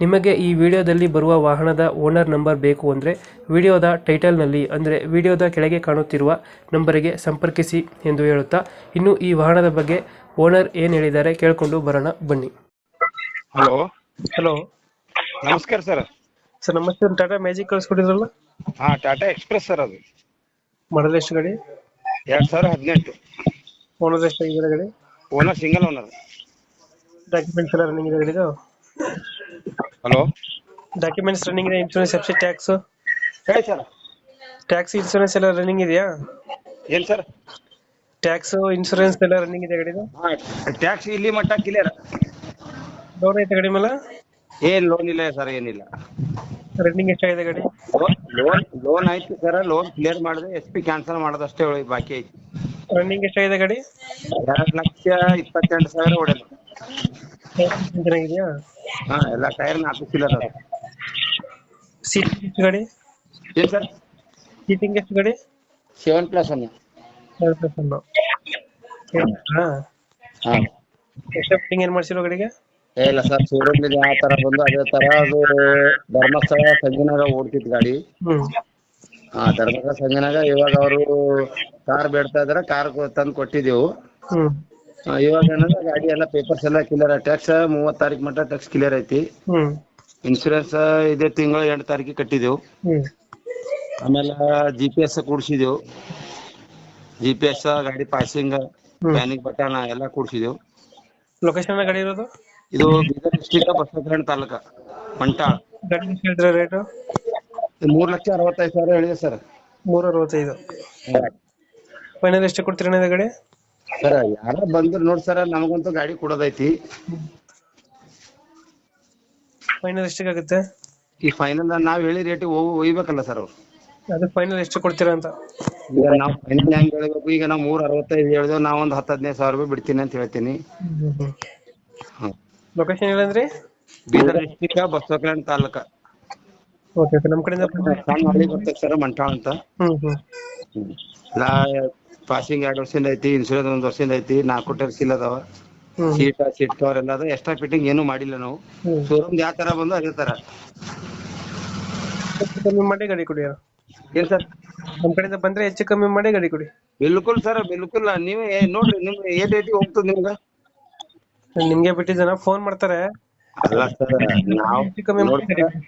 ನಿಮಗೆ ಈ ವಿಡಿಯೋದಲ್ಲಿ ಬರುವ ವಾಹನದ ಓನರ್ ನಂಬರ್ ಬೇಕು ಅಂದರೆ ವಿಡಿಯೋದ ಟೈಟಲ್ನಲ್ಲಿ ಅಂದರೆ ವಿಡಿಯೋದ ಕೆಳಗೆ ಕಾಣುತ್ತಿರುವ ನಂಬರಿಗೆ ಸಂಪರ್ಕಿಸಿ ಎಂದು ಹೇಳುತ್ತಾ ಇನ್ನು ಈ ವಾಹನದ ಬಗ್ಗೆ ಓನರ್ ಏನು ಹೇಳಿದ್ದಾರೆ ಕೇಳಿಕೊಂಡು ಬರೋಣ ಬನ್ನಿ. ಹಲೋ. ಹಲೋ. ನಮಸ್ಕಾರ ಸರ್. ಸರ್ ನಮಸ್ತೆ ಒಂದು ಟಾಟಾ ಮ್ಯಾಜಿಕ್ ಕಳಿಸ್ಕೊಟ್ಟಿದ್ರಲ್ಲ? ಹಾ ಟಾಟಾ ಎಕ್ಸ್ಪ್ರೆಸ್ ಸರ್ ಅದು. ಮಾಡಲ್ ಎಷ್ಟು ಗಾಡಿ? ಎರಡ್ ಸಾವಿರ ಹದಿನೆಂಟು. ಓನರ್ ಎಷ್ಟಾಗಿದೆ ಗಾಡಿ? Owner single owner. ಡಾಕ್ಯುಮೆಂಟ್ಸ್ ಎಲ್ಲ ರನ್ನಿಂಗ್ ಇದೆ ಗಾಡಿದು? ಹಲೋ? ಡಾಕ್ಯುಮೆಂಟ್ಸ್ ರನ್ನಿಂಗ್ ಇದೆ ಇನ್ಶೂರೆನ್ಸ್ ಎಫ್ಸಿ ಟ್ಯಾಕ್ಸ್ ಹೇಳಿ ಸರ್. ಟ್ಯಾಕ್ಸ್ ಇನ್ಶೂರೆನ್ಸ್ ಎಲ್ಲ ರನ್ನಿಂಗ್ ಇದೆಯಾ? ಏನು ಸರ್? ಟ್ಯಾಕ್ಸ್ ಇನ್ಶೂರೆನ್ಸ್ ಎಲ್ಲ ರನ್ನಿಂಗ್ ಇದೆ ಗಾಡಿದು ಹಾ ಟ್ಯಾಕ್ಸ್ ಇಲ್ಲಿ ಮಟ್ಟ ಕ್ಲಿಯರ್ ಲೋನ್ ಐತೆ ಗಡಿ ಮೇಲೆ? ಏನ್ ಲೋನ್ ಇಲ್ಲ ಸರ್ ಏನಿಲ್ಲ. ರನ್ನಿಂಗ್ ಎಷ್ಟಾಗಿದೆ ಗಡಿ ಲೋನ್ ಲೋನ್ ಐತಿ ಸರ್ ಲೋನ್ ಕ್ಲಿಯರ್ ಮಾಡಿದ್ರೆ ಎಸ್ ಪಿ ಕ್ಯಾನ್ಸಲ್ ಮಾಡೋದಷ್ಟೇ ಉಳಿ- ಬಾಕಿ ಐತಿ. ರನ್ನಿಂಗ್ ಎಷ್ಟಾಗಿದೆ ಗಾಡಿ ಎರಡು ಲಕ್ಷ ಇಪ್ಪತ್ತೆಂಟು ಸಾವಿರ ಹೊಡೆದು. ಚೆನ್ನಾಗಿದೆಯಾ? ಹಾ ಎಲ್ಲಾ ಟೈರ್ ನಾಲ್ಕು ಕಿಲರ್ ಅದ ಸೀಟ್ ಎಷ್ಟು ಗಾಡಿ? ಏನ್ ಸರ್? ಸೀಟಿಂಗ್ ಎಷ್ಟು ಗಾಡಿ? ಸೆವೆನ್ ಪ್ಲಸ್ ಒನ್ ಹಾ. ಎಕ್ಸ್ಟ್ರಾ ಫಿಟ್ಟಿಂಗ್ ಏನ್ ಮಾಡ್ಸಿರೋ ಗಾಡಿಗೆ? ಏ ಇಲ್ಲ ಸರ್ ಶೋರೂಮ್ ಇದೆ ಆ ತರ ಬಂದು ಅದೇ ತರ ಅದು ಧರ್ಮಸ್ಥಳ ಸಂಜನಾಗ ಓಡ್ತಿತ್ತು ಗಾಡಿ. ಹ್ಮ್. ಆ ಧರ್ಮಸ್ಥಳ ಸಂಜನಾಗ ಇವಾಗ ಅವರು ಕಾರ್ ಬೇಡ್ತಾ ಇದಾರೆ ಕಾರ್ ತಂದು ಕೊಟ್ಟಿದ್ದೆವು. ಹ್ಮ್. ಇವಾಗ ಏನಂದ್ರೆ ಗಾಡಿ ಎಲ್ಲ ಪೇಪರ್ಸ್ ಎಲ್ಲ ಕ್ಲಿಯರ್ ಟ್ಯಾಕ್ಸ್ ಮೂವತ್ ತಾರೀಕು ಮಟ್ಟ ಟ್ಯಾಕ್ಸ್ ಕ್ಲಿಯರ್ ಐತಿ. ಹ್ಮ್. ಇನ್ಶೂರೆನ್ಸ್ ಇದೇ ತಿಂಗಳ ಎಂಟು ತಾರೀಕಿಗೆ ಕಟ್ಟಿದೆವು. ಹ್ಮ್. ಆಮೇಲೆ ಜಿ ಪಿ ಎಸ್ ಕೂಡ್ಸಿದೆವು. ಜಿ ಪಿ ಎಸ್ ಗಾಡಿ ಪಾಸಿಂಗ್. ಪ್ಯಾನಿಕ್ ಬಟನ್ ಎಲ್ಲ ಕೂಡ್ಸಿದೆವು. ಲೊಕೇಶನ್ ಗಾಡಿ ಇರೋದು? ಇದು ಬೀದರ್ ಡಿಸ್ಟಿಕ್ ಬಸವಕಲ್ಯಾಣ ತಾಲೂಕ ಮಂಟಾಳ್ ಗಾಡಿ ಎಷ್ಟು ರೇಟ್ ರೇಟು ಮೂರ್ ಲಕ್ಷ ಅರವತ್ತೈದು ಸಾವಿರ ಹೇಳಿದೆ ಸರ್. ಮೂರ ಅರವತ್ತೈದು. ಫೈನಲ್ ಎಷ್ಟು ಕೊಡ್ತೀರಿ ಅಣ್ಣ ಇದು ಗಾಡಿ? ಸರ್ ಯಾರ ಬಂದ್ರು ನೋಡ್ ಸರ್ ನಮಗಂತೂ ಗಾಡಿ ಕೊಡೋದೈತಿ. ಫೈನಲ್ ಎಷ್ಟಿಗಾಗುತ್ತೆ ಈ ಫೈನಲ್ ನಾವ್ ಹೇಳಿ ರೇಟ್ ಒಯ್ಬೇಕಲ್ಲ ಸರ್ ಅವ್ರು. ಅದು ಫೈನಲ್ ಎಷ್ಟು ಕೊಡ್ತೀರಾ ಅಂತ. ಈಗ ನಾವು ಫೈನಲ್ ಹೆಂಗ್ ಹೇಳ್ಬೇಕು? ಈಗ ನಾವು ಮೂರ್ ಅರವತ್ತೈದು ಹೇಳಿದೆವು ನಾವ್ ಒಂದ್ ಹತ್ತು ಹದಿನೈದು ಸಾವಿರ ರೂಪಾಯಿ ಬಿಡ್ತೀನಿ ಅಂತ ಹೇಳ್ತೀನಿ. ಹ್ಮ್. Location ಹೇಳಂದ್ರಿ Bidar district Basavakalyan taluka. Okay okay ನಮ್ಮ ಕಡೆಯಿಂದ ಸಣ್ಣ ಹಳ್ಳಿ ಬರ್ತೈತೆ ಸರ್ ಮಂಟಾಳ ಅಂತ. ಹ್ಮ್ ಹ್ಮ್. ಪಾಸಿಂಗ್ ಎರಡು ವರ್ಷದಿಂದ ಐತಿ ಇನ್ಸೂರೆನ್ಸ್ ಒಂದ್ ವರ್ಷದಿಂದ ಐತಿ ನಾಲ್ಕು ಟೈರ್ ಸೀಲ್ ಅದಾವ. ಸೀಟ್ ಸೀಟ್ ಕವರ್ ಎಲ್ಲ ಅದ ಎಕ್ಸ್ಟ್ರಾ ಫಿಟ್ಟಿಂಗ್ ಏನು ಮಾಡಿಲ್ಲ ನಾವು. ಶೋರೂಮ್ ಯಾವ ತರ ಬಂದು ಅದೇ ತರ. ಹೆಚ್ಚು ಕಮ್ಮಿ ಮಾಡಿ ಗಾಡಿ ಕೊಡಿ ಏನ್ ಸರ್? ನಮ್ ಕಡೆಯಿಂದ ಬಂದ್ರೆ ಹೆಚ್ಚು ಕಮ್ಮಿ ಮಾಡಿ ಗಾಡಿ ಕೊಡಿ. ಬಿಲ್ಕುಲ್ ಸರ್ ಬಿಲ್ಕುಲ್ ನೀವೇ ಏ- ನೋಡ್ರಿ ನಿಮ್ಗೆ ಏನ್ ರೇಟಿಗೆ ಹೋಗ್ತದ ನಿಮ್ಗ? ನಿಮ್ಗೆ ಬಿಟ್ಟಿದ್ದಾನ ಫೋನ್ ಮಾಡ್ತಾರೆ. ಅಲ್ಲ ಸರ್ ನಾವು ಹೆಚ್ಚು ಕಮ್ಮಿ ಮಾಡಿ ಗಾಡಿ ಕೊಡಿ.